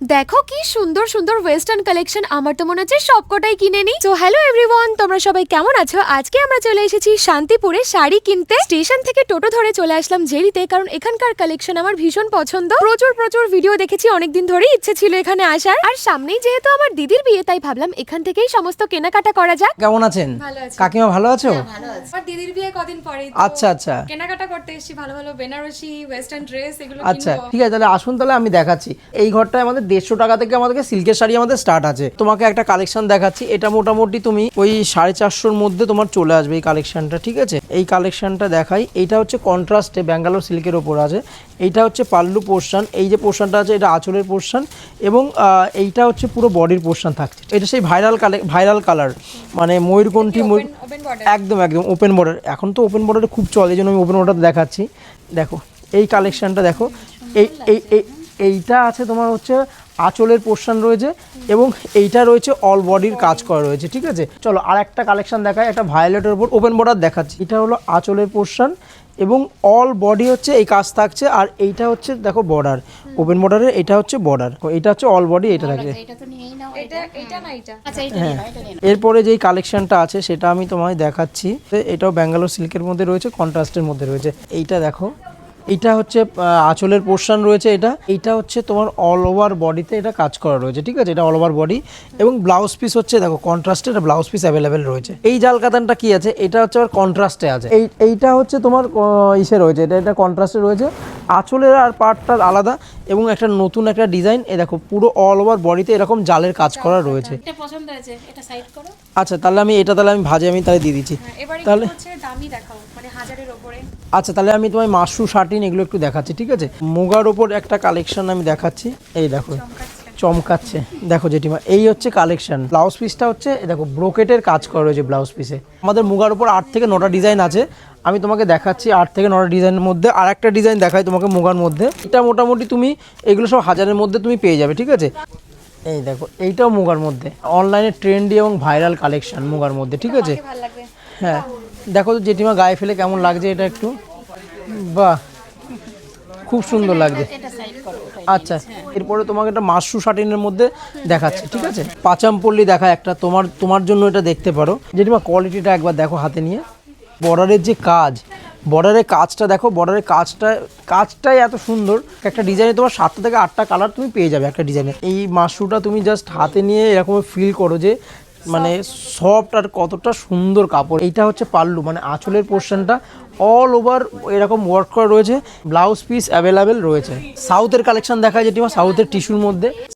দেখো কি সুন্দর সুন্দর ওয়েস্টার্ন কালেকশন আমার তো মনে হচ্ছে সবকটাই কিনে নি তো হ্যালো এভরিওয়ান তোমরা সবাই কেমন আছো? আজকে আমরা চলে এসেছি শান্তিপুরে শাড়ি কিনতে। স্টেশন থেকে টোটো ধরে চলে আসলাম জেরিতে কারণ এখানকার কালেকশন আমার ভীষণ পছন্দ। প্রচুর প্রচুর ভিডিও দেখেছি অনেকদিন ধরেই ইচ্ছে ছিল এখানে আসার। আর সামনেই যেহেতু আমার দিদির বিয়ে তাই ভাবলাম এখান থেকেই সমস্ত কেনাকাটা করা যাক। কেমন আছেন? ভালো আছি। কাকিমা ভালো আছো? আমার দিদির বিয়ে কদিন পরে আচ্ছা আচ্ছা। কেনাকাটা করতে এসেছি ভালো ভালো বেনারসি ওয়েস্টার্ন ড্রেস এগুলো আচ্ছা ঠিক আছে তাহলে আসুন তাহলে আমি দেখাচ্ছি। এই ঘরটায় আমাদের দেড়শো টাকা থেকে আমাদেরকে সিল্কের শাড়ি আমাদের স্টার্ট আছে। তোমাকে একটা কালেকশন দেখাচ্ছি। এটা মোটামুটি তুমি ওই সাড়ে চারশোর মধ্যে তোমার চলে আসবে এই কালেকশনটা ঠিক আছে? এই কালেকশনটা দেখাই। এইটা হচ্ছে কন্ট্রাস্টে ব্যাঙ্গালোর সিল্কের ওপর আছে। এইটা হচ্ছে পাল্লু পোর্শন এই যে পোর্শনটা আছে এটা আঁচলের পোর্শন এবং এইটা হচ্ছে পুরো বডির পোর্শন থাকছে। এটা সেই ভাইরাল কালে ভাইরাল কালার মানে ময়ূরকণ্ঠী ময়ূর একদম একদম ওপেন বর্ডার এখন তো ওপেন বর্ডারে খুব চলে এই জন্য আমি ওপেন বর্ডার দেখাচ্ছি। দেখো এই কালেকশনটা দেখো। এই এই এই- এইটা আছে তোমার হচ্ছে আঁচলের পোর্শন রয়েছে এবং এইটা রয়েছে অল বডির কাজ করা রয়েছে ঠিক আছে? চলো আর একটা কালেকশন দেখায় একটা ভায়োলেটের উপর ওপেন বর্ডার দেখাচ্ছি। এটা হলো আঁচলের পোর্শন এবং অল বডি হচ্ছে এই কাজ থাকছে আর এইটা হচ্ছে দেখো বর্ডার ওপেন বর্ডারের এটা হচ্ছে বর্ডার এটা হচ্ছে অল বডি এটা না এটা। আচ্ছা নাও এরপরে যেই কালেকশনটা আছে সেটা আমি তোমায় দেখাচ্ছি এটাও ব্যাঙ্গালোর সিল্কের মধ্যে রয়েছে কন্ট্রাস্টের মধ্যে রয়েছে। এইটা দেখো এইটা হচ্ছে আঁচলের পোর্শন রয়েছে এটা। এটা হচ্ছে তোমার অল ওভার বডিতে এটা কাজ করা রয়েছে, ঠিক আছে? এটা অল ওভার বডি এবং ব্লাউজ পিস হচ্ছে, দেখো কন্ট্রাস্টে এটা ব্লাউজ পিস অ্যাভেলেবেল রয়েছে। এই জাল কাতানটা কি আছে? এটা হচ্ছে আবার কন্ট্রাস্টে আছে। এই, এইটা হচ্ছে তোমার ইসে রয়েছে। এটা এটা কন্ট্রাস্টে রয়েছে। আঁচলের আর পার্টটা আলাদা এবং একটা নতুন একটা ডিজাইন। এ দেখো পুরো অল ওভার বডিতে এরকম জালের কাজ করা রয়েছে। আচ্ছা তাহলে আমি এটা তাহলে আমি ভাজে আমি তাহলে দিয়ে দিচ্ছি। তাহলে দামি দেখাও মানে আচ্ছা তাহলে আমি তোমায় মাশরু শার্টিন এগুলো একটু দেখাচ্ছি ঠিক আছে? মুগার ওপর একটা কালেকশন আমি দেখাচ্ছি। এই দেখো। চমকাচ্ছে। দেখো জেঠিমা এই হচ্ছে কালেকশন ব্লাউজ পিসটা হচ্ছে দেখো ব্রোকেটের কাজ করা রয়েছে ব্লাউজ পিসে আমাদের মুগার ওপর আট থেকে নটা ডিজাইন আছে। আমি তোমাকে দেখাচ্ছি আট থেকে নটা ডিজাইনের মধ্যে। আর একটা ডিজাইন দেখাই তোমাকে মুগার মধ্যে। এটা মোটামুটি তুমি এগুলো সব হাজারের মধ্যে তুমি পেয়ে যাবে ঠিক আছে? এই দেখো এইটাও মুগার মধ্যে। অনলাইনে ট্রেন্ডি এবং ভাইরাল কালেকশন মুগার মধ্যে ঠিক আছে? হ্যাঁ। দেখো তো জেঠিমা গায়ে ফেলে কেমন লাগছে এটা একটু? বাহ! খুব সুন্দর লাগছে। ওটাই আচ্ছা এরপরে তোমাকে একটা মাশরু শাটিনের মধ্যে দেখাচ্ছে ঠিক আছে? পাচামপল্লি দেখা একটা তোমার তোমার জন্য এটা দেখতে পারো। জেঠিমা কোয়ালিটিটা একবার দেখো হাতে নিয়ে। বর্ডারের যে কাজ বর্ডারের কাজটা দেখো বর্ডারের কাজটা কাজটাই এত সুন্দর। একটা ডিজাইনে তোমার সাতটা থেকে আটটা কালার তুমি পেয়ে যাবে একটা ডিজাইনে এই মাশরুটা তুমি জাস্ট হাতে নিয়ে এরকম ফিল করো যে মানে সফট আর কতটা সুন্দর কাপড়। এইটা হচ্ছে পাল্লু মানে আঁচলের পোর্শনটা অল ওভার এরকম ওয়ার্ক করা রয়েছে। ব্লাউজ পিস অ্যাভেলেবেল রয়েছে। সাউথের কালেকশন দেখা যেটি সাউথের টিস্যুর মধ্যে।